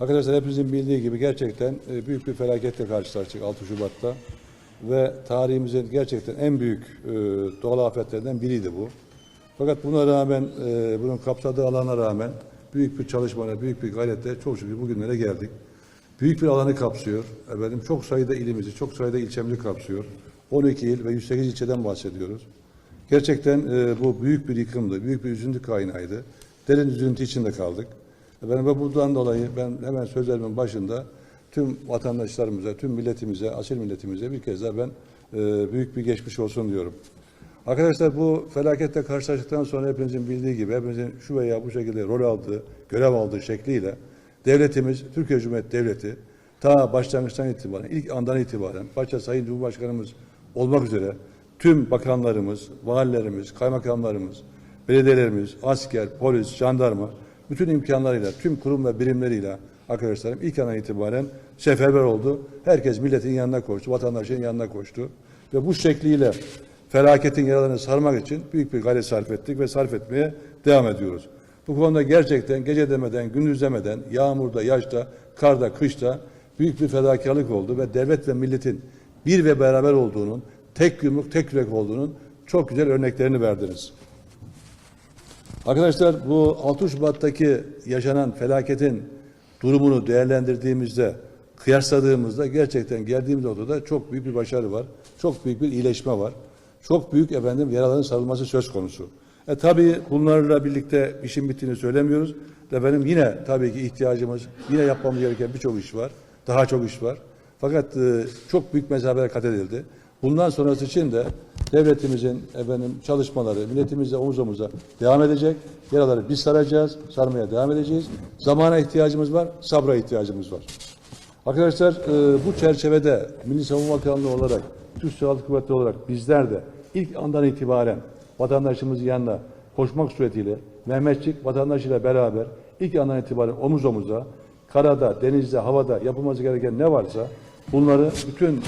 Arkadaşlar hepinizin bildiği gibi gerçekten e, büyük bir felaketle karşılaştık 6 Şubat'ta. Ve tarihimizin gerçekten en büyük e, doğal afetlerinden biriydi bu. Fakat buna rağmen, e, bunun kapsadığı alana rağmen büyük bir çalışmayla, büyük bir gayretle çok şükür bugünlere geldik. Büyük bir alanı kapsıyor. Efendim çok sayıda ilimizi, çok sayıda ilçemizi kapsıyor. 12 il ve 108 ilçeden bahsediyoruz. Gerçekten e, bu büyük bir yıkımdı, büyük bir üzüntü kaynağıydı. Derin üzüntü içinde kaldık. Efendim ve bundan dolayı ben hemen sözlerimin başında tüm vatandaşlarımıza, tüm milletimize, asil milletimize bir kez daha ben e, büyük bir geçmiş olsun diyorum. Arkadaşlar bu felaketle karşılaştıktan sonra hepinizin bildiği gibi hepinizin şu veya bu şekilde rol aldığı, görev aldığı şekliyle devletimiz, Türkiye Cumhuriyeti Devleti ta başlangıçtan itibaren, ilk andan itibaren başta Sayın Cumhurbaşkanımız olmak üzere tüm bakanlarımız, valilerimiz, kaymakamlarımız, belediyelerimiz, asker, polis, jandarma bütün imkanlarıyla, tüm kurum ve birimleriyle arkadaşlarım ilk andan itibaren seferber oldu. Herkes milletin yanına koştu, vatandaşın yanına koştu. Ve bu şekliyle felaketin yaralarını sarmak için büyük bir gayret sarf ettik ve sarf etmeye devam ediyoruz. Bu konuda gerçekten gece demeden, gündüz demeden, yağmurda, yaşta, karda, kışta büyük bir fedakarlık oldu ve devlet ve milletin bir ve beraber olduğunun, tek yumruk, tek yürek olduğunun çok güzel örneklerini verdiniz. Arkadaşlar bu 6 Şubat'taki yaşanan felaketin durumunu değerlendirdiğimizde, kıyasladığımızda gerçekten geldiğimiz noktada çok büyük bir başarı var. Çok büyük bir iyileşme var. Çok büyük efendim yaraların sarılması söz konusu. E tabii bunlarla birlikte işin bittiğini söylemiyoruz. Efendim yine tabii ki ihtiyacımız, yine yapmamız gereken birçok iş var. Daha çok iş var. Fakat e, çok büyük mesafeler kat edildi. Bundan sonrası için de devletimizin efendim çalışmaları milletimizle omuz omuza devam edecek. Yaraları biz saracağız, sarmaya devam edeceğiz. Zamana ihtiyacımız var, sabra ihtiyacımız var. Arkadaşlar e, bu çerçevede Milli Savunma Bakanlığı olarak, Türk Silahlı Kuvvetleri olarak bizler de ilk andan itibaren vatandaşımızın yanına koşmak suretiyle Mehmetçik vatandaşıyla beraber ilk andan itibaren omuz omuza karada, denizde, havada yapılması gereken ne varsa bunları bütün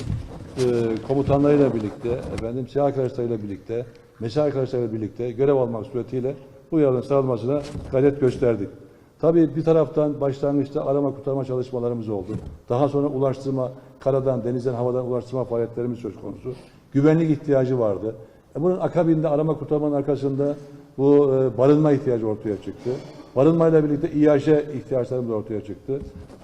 komutanlarıyla birlikte, efendim silah arkadaşlarıyla birlikte, mesai arkadaşlarıyla birlikte görev almak suretiyle bu yararın sağlanmasına gayret gösterdik. Tabii bir taraftan başlangıçta arama kurtarma çalışmalarımız oldu. Daha sonra ulaştırma, karadan, denizden, havadan ulaştırma faaliyetlerimiz söz konusu. Güvenlik ihtiyacı vardı. E bunun akabinde arama kurtarmanın arkasında bu e, barınma ihtiyacı ortaya çıktı. Barınmayla birlikte İAŞ ihtiyaçlarımız ortaya çıktı.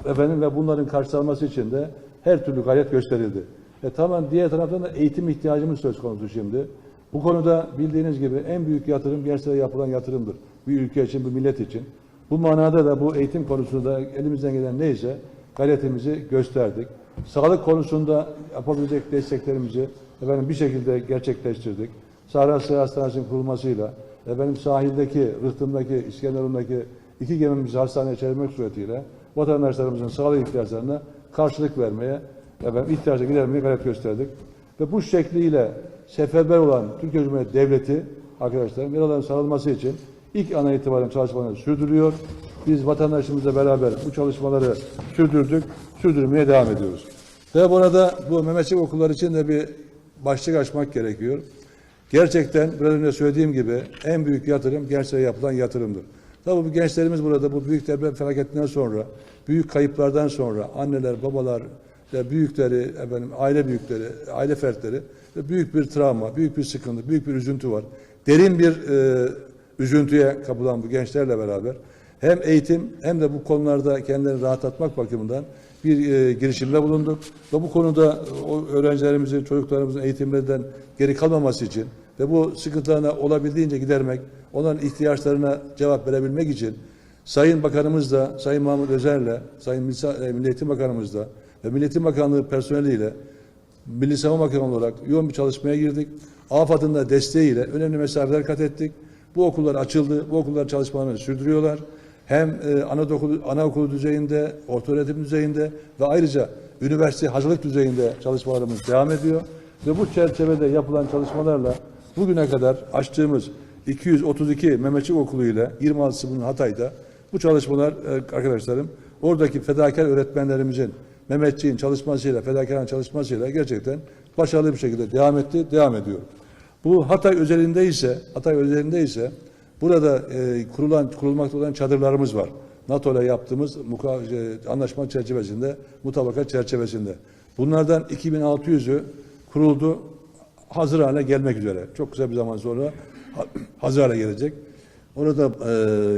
Efendim ve bunların karşılanması için de her türlü gayret gösterildi. E tamam diğer taraftan da eğitim ihtiyacımız söz konusu şimdi. Bu konuda bildiğiniz gibi en büyük yatırım gençlere yapılan yatırımdır. Bir ülke için, bir millet için. Bu manada da bu eğitim konusunda elimizden gelen neyse gayretimizi gösterdik. Sağlık konusunda yapabilecek desteklerimizi efendim bir şekilde gerçekleştirdik. Sahra Sıhhi Hastanesi'nin kurulmasıyla efendim sahildeki, Rıhtım'daki, İskenderun'daki iki gemimizi hastaneye çevirmek suretiyle vatandaşlarımızın sağlık ihtiyaçlarına karşılık vermeye, efendim ihtiyaca gidermeye gayret gösterdik. Ve bu şekliyle seferber olan Türkiye Cumhuriyeti Devleti arkadaşlar yaraların sarılması için ilk ana itibaren çalışmalarını sürdürüyor. Biz vatandaşımızla beraber bu çalışmaları sürdürdük, sürdürmeye devam ediyoruz. Ve burada bu Mehmetçik okulları için de bir başlık açmak gerekiyor. Gerçekten biraz önce söylediğim gibi en büyük yatırım gençlere yapılan yatırımdır. Tabii bu gençlerimiz burada bu büyük deprem felaketinden sonra, büyük kayıplardan sonra anneler, babalar, ve büyükleri, efendim, aile büyükleri, aile fertleri ve büyük bir travma, büyük bir sıkıntı, büyük bir üzüntü var. Derin bir e, üzüntüye kapılan bu gençlerle beraber hem eğitim hem de bu konularda kendilerini rahatlatmak bakımından bir e, girişimde bulunduk. Ve bu konuda o öğrencilerimizin, çocuklarımızın eğitimlerinden geri kalmaması için ve bu sıkıntılarına olabildiğince gidermek, onların ihtiyaçlarına cevap verebilmek için Sayın Bakanımız da, Sayın Mahmut Özer'le, Sayın Milli e, Eğitim Bakanımız da ve Milli Eğitim Bakanlığı personeliyle Milli Savunma Bakanı olarak yoğun bir çalışmaya girdik. AFAD'ın da desteğiyle önemli mesafeler kat ettik. Bu okullar açıldı. Bu okullar çalışmalarını sürdürüyorlar. Hem e, anaokulu, anaokulu düzeyinde, ortaöğretim düzeyinde ve ayrıca üniversite hazırlık düzeyinde çalışmalarımız devam ediyor. Ve bu çerçevede yapılan çalışmalarla bugüne kadar açtığımız 232 Mehmetçik Okulu ile 26'sı bunun Hatay'da bu çalışmalar e, arkadaşlarım oradaki fedakar öğretmenlerimizin Mehmetçiğin çalışmasıyla, fedakarın çalışmasıyla gerçekten başarılı bir şekilde devam etti, devam ediyor. Bu Hatay özelinde ise, Hatay özelinde ise burada e, kurulan, kurulmakta olan çadırlarımız var. NATO ile yaptığımız muka- e, anlaşma çerçevesinde, mutabakat çerçevesinde. Bunlardan 2600'ü kuruldu, hazır hale gelmek üzere. Çok kısa bir zaman sonra ha- hazır hale gelecek. Orada e,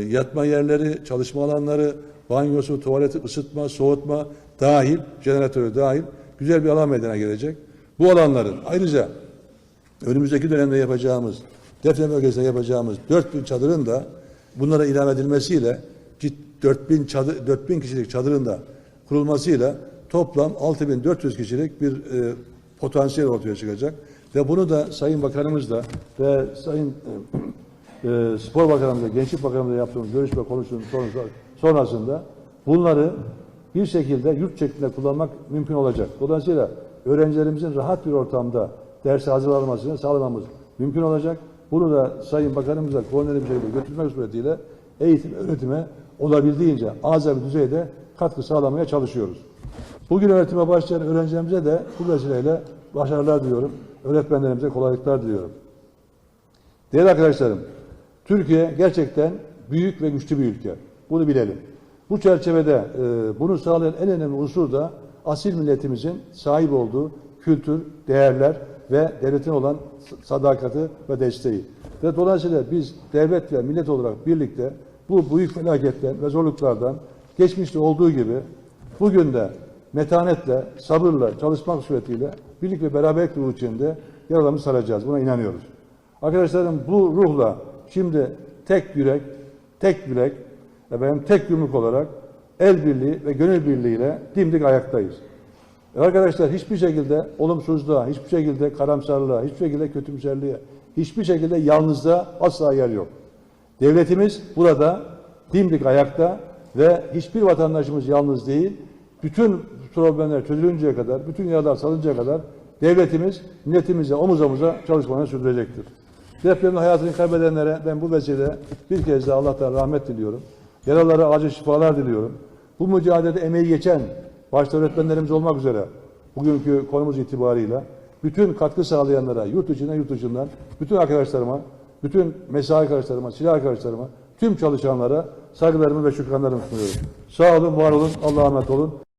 yatma yerleri, çalışma alanları, banyosu, tuvaleti, ısıtma, soğutma dahil, jeneratörü dahil güzel bir alan meydana gelecek. Bu alanların ayrıca önümüzdeki dönemde yapacağımız, defne bölgesinde yapacağımız 4000 çadırın da bunlara ilave edilmesiyle cid- 4000 çadır 4000 kişilik çadırın da kurulmasıyla toplam 6400 kişilik bir e, potansiyel ortaya çıkacak ve bunu da Sayın Bakanımız da ve Sayın e, e, Spor Bakanımızla, Gençlik Bakanımızla yaptığımız görüşme sonrası- sonrasında bunları bir şekilde yurt şeklinde kullanmak mümkün olacak. Dolayısıyla öğrencilerimizin rahat bir ortamda derse hazırlanmasını sağlamamız mümkün olacak. Bunu da Sayın Bakanımızla koordineli bir şekilde götürmek suretiyle eğitim, öğretime olabildiğince azami düzeyde katkı sağlamaya çalışıyoruz. Bugün öğretime başlayan öğrencilerimize de bu vesileyle başarılar diliyorum. Öğretmenlerimize kolaylıklar diliyorum. Değerli arkadaşlarım, Türkiye gerçekten büyük ve güçlü bir ülke. Bunu bilelim. Bu çerçevede e, bunu sağlayan en önemli unsur da asil milletimizin sahip olduğu kültür, değerler ve devletin olan sadakati ve desteği. Ve dolayısıyla biz devlet ve millet olarak birlikte bu büyük felaketten ve zorluklardan geçmişte olduğu gibi bugün de metanetle, sabırla, çalışmak suretiyle birlik ve beraberlik ruhu içinde yaralarımızı saracağız. Buna inanıyoruz. Arkadaşlarım bu ruhla şimdi tek yürek, tek bilek, efendim tek yumruk olarak el birliği ve gönül birliğiyle dimdik ayaktayız. E Arkadaşlar hiçbir şekilde olumsuzluğa, hiçbir şekilde karamsarlığa, hiçbir şekilde kötümserliğe, hiçbir şekilde yalnızlığa asla yer yok. Devletimiz burada dimdik ayakta ve hiçbir vatandaşımız yalnız değil. Bütün problemler çözülünceye kadar, bütün yaralar salınca kadar devletimiz milletimize omuz omuza çalışmalarını sürdürecektir. Depremde hayatını kaybedenlere ben bu vesileyle bir kez daha Allah'tan rahmet diliyorum. Yaralara acil şifalar diliyorum. Bu mücadelede emeği geçen başta öğretmenlerimiz olmak üzere bugünkü konumuz itibarıyla bütün katkı sağlayanlara, yurt içinden yurt dışından, bütün arkadaşlarıma, bütün mesai arkadaşlarıma, silah arkadaşlarıma, tüm çalışanlara saygılarımı ve şükranlarımı sunuyorum. Sağ olun, var olun, Allah'a emanet olun.